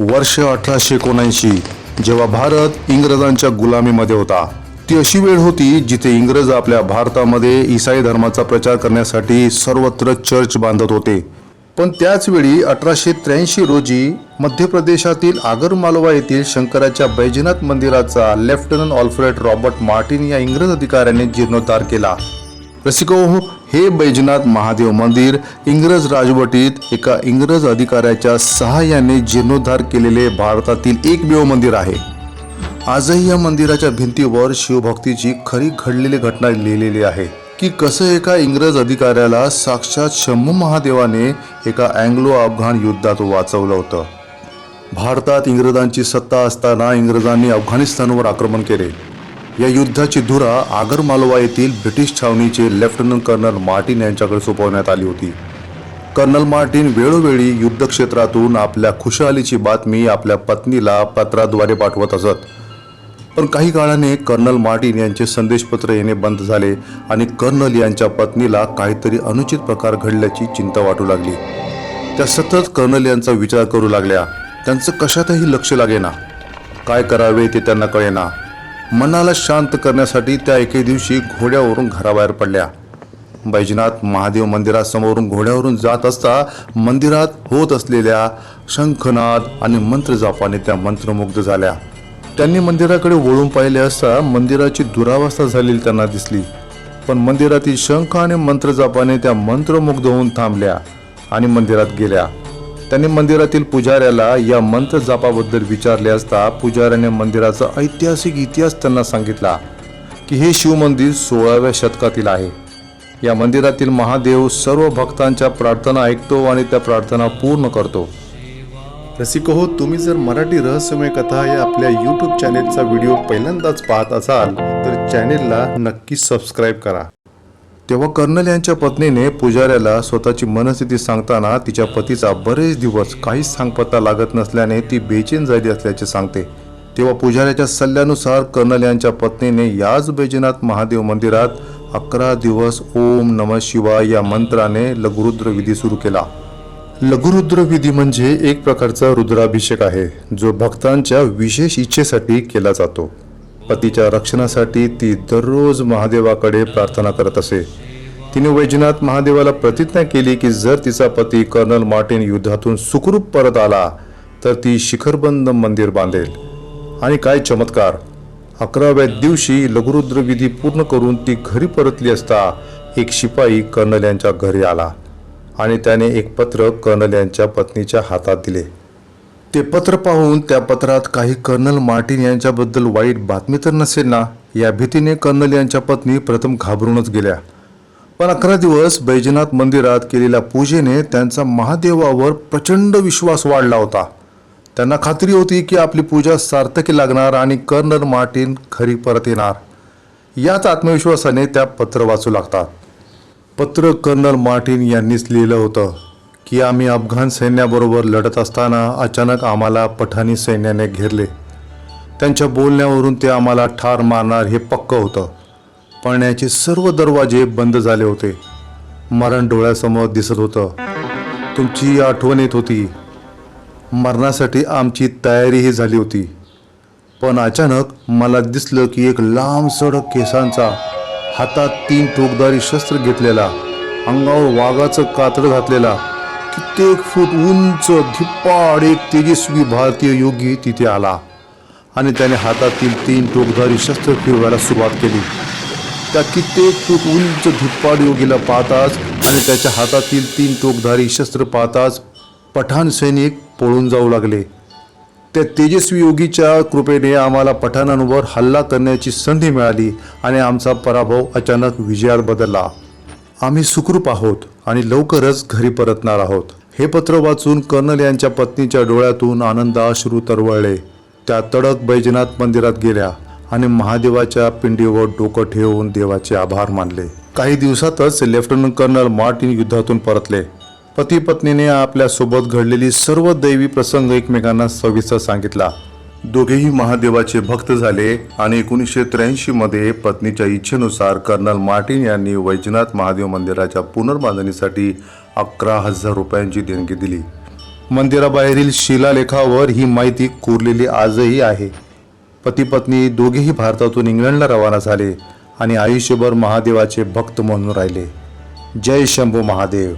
वर्ष अठराशे एकोणऐंशी जेव्हा भारत इंग्रजांच्या गुलामीमध्ये होता. ती अशी वेळ होती जिथे इंग्रज आपल्या भारतामध्ये ईसाई धर्माचा प्रचार करण्यासाठी सर्वत्र चर्च बांधत होते. पण त्याचवेळी अठराशे त्र्याऐंशी रोजी मध्य प्रदेशातील आगरमालवा येथील शंकराच्या बैजनाथ मंदिराचा लेफ्टनंट ऑल्फ्रेड रॉबर्ट मार्टिन या इंग्रज अधिकाऱ्याने जीर्णोद्धार केला. रसिको हे बैजनाथ महादेव मंदिर इंग्रज राजवटीत एका इंग्रज अधिकाऱ्याच्या सहाय्याने जीर्णोद्धार केलेले भारतातील एकमेव मंदिर आहे. आजही या मंदिराच्या भिंतीवर शिवभक्तीची खरी घडलेली घटना लिहिलेली आहे की कसं एका इंग्रज अधिकाऱ्याला साक्षात शंभू महादेवाने एका अँग्लो अफगाण युद्धात वाचवलं होतं. भारतात इंग्रजांची सत्ता असताना इंग्रजांनी अफगाणिस्तानवर आक्रमण केले. या युद्धाची धुरा आगरमालवा येथील ब्रिटिश छावणीचे लेफ्टनंट कर्नल मार्टिन यांच्याकडे सोपवण्यात आली होती. कर्नल मार्टिन वेळोवेळी युद्धक्षेत्रातून आपल्या खुशालीची बातमी आपल्या पत्नीला पत्राद्वारे पाठवत असत. पण काही काळाने कर्नल मार्टिन यांचे संदेशपत्र येणे बंद झाले आणि कर्नल यांच्या पत्नीला काहीतरी अनुचित प्रकार घडल्याची चिंता वाटू लागली. त्या सतत कर्नल यांचा विचार करू लागल्या. त्यांचं कशातही लक्ष लागेना. काय करावे ते त्यांना कळेना. मनाला शांत करण्यासाठी त्या एके दिवशी घोड्यावरून घराबाहेर पडल्या. बैजनाथ महादेव मंदिरासमोरून घोड्यावरून जात असता मंदिरात होत असलेल्या शंखनाद आणि मंत्रजापाने त्या मंत्रमुग्ध झाल्या. त्यांनी मंदिराकडे वळून पाहिले असता मंदिराची दुरावस्था झालेली त्यांना दिसली. पण मंदिरातील शंख आणि मंत्रजापाने त्या मंत्रमुग्ध होऊन थांबल्या आणि मंदिरात गेल्या. त्यांनी मंदिरातील पुजाऱ्याला या मंत्र जापाबद्दल विचारले असता पुजाऱ्याने मंदिराचा ऐतिहासिक इतिहास त्यांना सांगितला की हे शिवमंदिर सोळाव्या शतकातील आहे. या मंदिरातील महादेव सर्व भक्तांच्या प्रार्थना ऐकतो आणि त्या प्रार्थना पूर्ण करतो. रसिको हो तुम्ही जर मराठी रहस्यमय कथा या आपल्या यूट्यूब चॅनेलचा व्हिडिओ पहिल्यांदाच पाहत असाल तर चॅनेलला नक्की सबस्क्राईब करा. तेव्हा कर्नल यांच्या पत्नीने पुजाऱ्याला स्वतःची मनस्थिती सांगताना तिच्या पतीचा बरेच दिवस काहीच सांगपत्ता लागत नसल्याने ती बेचैन झाली असल्याचे सांगते. तेव्हा पुजाऱ्याच्या सल्ल्यानुसार कर्नल यांच्या पत्नीने याच बैजनाथ महादेव मंदिरात अकरा दिवस ओम नम शिवाय या मंत्राने लघुरुद्र विधी सुरू केला. लघुरुद्र विधी म्हणजे एक प्रकारचा रुद्राभिषेक आहे जो भक्तांच्या विशेष इच्छेसाठी केला जातो. पतीच्या रक्षणासाठी ती दररोज महादेवाकडे प्रार्थना करत असे. तिने वैजनाथ महादेवाला प्रतिज्ञा केली की जर तिचा पती कर्नल मार्टिन युद्धातून सुखरूप परत आला तर ती शिखरबंद मंदिर बांधेल. आणि काय चमत्कार! अकराव्या दिवशी लघुरुद्र विधी पूर्ण करून ती घरी परतली असता एक शिपाई कर्नल यांच्या घरी आला आणि त्याने एक पत्र कर्नल यांच्या पत्नीच्या हातात दिले. ते पत्र पाहून त्या पत्रात काही कर्नल मार्टिन यांच्याबद्दल वाईट बातमी तर नसेल ना? या भीतीने कर्नल यांच्या पत्नी प्रथम घाबरूनच गेल्या. पण अकरा दिवस बैजनाथ मंदिरात केलेल्या पूजेने त्यांचा महादेवावर प्रचंड विश्वास वाढला होता. त्यांना खात्री होती की आपली पूजा सार्थकी लागणार आणि कर्नल मार्टिन खरी परत येणार. याच आत्मविश्वासाने त्या पत्र वाचू लागतात. पत्र कर्नल मार्टिन यांनीच लिहिलं होतं. की आम्ही अफगाण सैन्याबरोबर लढत असताना अचानक आम्हाला पठाणी सैन्याने घेरले. त्यांच्या बोलण्यावरून ते आम्हाला ठार मारणार हे पक्क होतं. पळण्याचे सर्व दरवाजे बंद झाले होते. मरण डोळ्यासमोर दिसत होतं. तुमची आठवण येत होती. मरणासाठी आमची तयारीही झाली होती. पण अचानक मला दिसलं की एक लांब सडक केसांचा हातात तीन टोकदारी शस्त्र घेतलेला अंगावर वाघाचं कातड घातलेला कित्येक फूट उंच धिप्पाड एक तेजस्वी भारतीय योगी तिथे आला. आणि त्याने हातातील तीन टोकधारी शस्त्र फिरवायला सुरुवात केली. त्या कित्येक फूट उंच धिप्पाड योगीला पाहताच आणि त्याच्या हातातील तीन टोकधारी शस्त्र पाहताच पठाण सैनिक पळून जाऊ लागले. त्या तेजस्वी योगीच्या कृपेने आम्हाला पठाणांवर हल्ला करण्याची संधी मिळाली आणि आमचा पराभव अचानक विजयात बदलला. आम्ही सुखरूप आहोत आणि लवकरच घरी परतणार आहोत. हे पत्र वाचून कर्नल यांच्या पत्नीच्या डोळ्यातून आनंद अश्रू तरवळले. त्या तडक बैजनाथ मंदिरात गेल्या आणि महादेवाच्या पिंडीवर डोकं ठेवून देवाचे आभार मानले. काही दिवसातच लेफ्टनंट कर्नल मार्टिन युद्धातून परतले. पती पत्नीने आपल्यासोबत घडलेली सर्व दैवी प्रसंग एकमेकांना सविस्तर सांगितला. दोघेही महादेवाचे भक्त झाले आणि एकोणीसशे त्र्याऐंशी मध्ये पत्नीच्या इच्छेनुसार कर्नल मार्टिन यांनी वैजनाथ महादेव मंदिराच्या पुनर्बांधणीसाठी अकरा हजार रुपयांची देणगी दिली. मंदिराबाहेरील शिलालेखावर ही माहिती कोरलेली आजही आहे. पती पत्नी दोघेही भारतातून इंग्लंडला रवाना झाले आणि आयुष्यभर महादेवाचे भक्त म्हणून राहिले. जय शंभू महादेव.